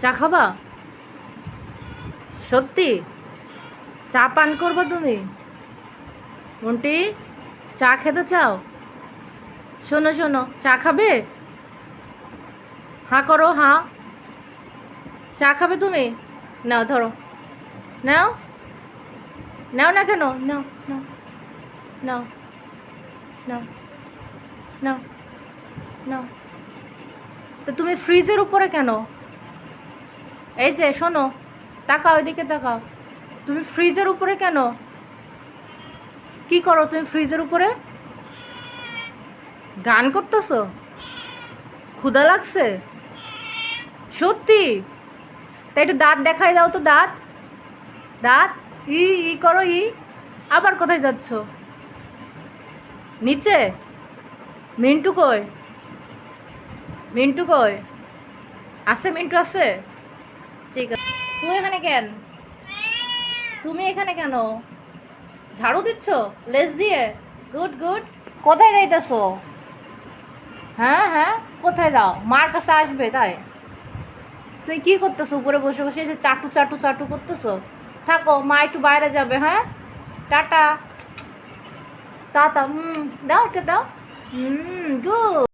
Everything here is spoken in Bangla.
চা খাবা? সত্যি? চা পান করব তুমি? মন্টি, চা খেতে চাও? শোনো শোনো, চা খাবে? হাঁ করো, হাঁ। চা খাবে তুমি? নাও, ধরো। নাও? নাও না কেন? নাও নাও নাও নাও নাও নাও। তো তুমি ফ্রিজের উপরে কেন? এই যে, শোনো, তাকাও ওইদিকে তাকাও। তুমি ফ্রিজের উপরে কেন? কি করো তুমি ফ্রিজের উপরে? গান করতেছো? ক্ষুধা লাগছে? সত্যি? তাই একটু দাঁত দেখাই দাও তো, দাঁত। দাঁত? ই ই করো, ই। আবার কোথায় যাচ্ছ? নিচে? মিন্টু কই? মিন্টু কই? আছে, মিন্টু আছে? ঠিক আছে। তুই এখানে কেন? তুমি এখানে কেন? ঝাড়ু দিচ্ছ? লেজ দিয়ে? Good good. কোথায় হ্যাঁ হ্যাঁ কোথায় যাও? মার কাছে আসবে, তাই? তুই কি করতেছো? উপরে বসে বসে যে চাটু চাটু চাটু করতেছো? থাকো, মা একটু বাইরে যাবে হ্যাঁ? টাটা। টাটা, হুম, দাও এটা দাও। হুম, গুড।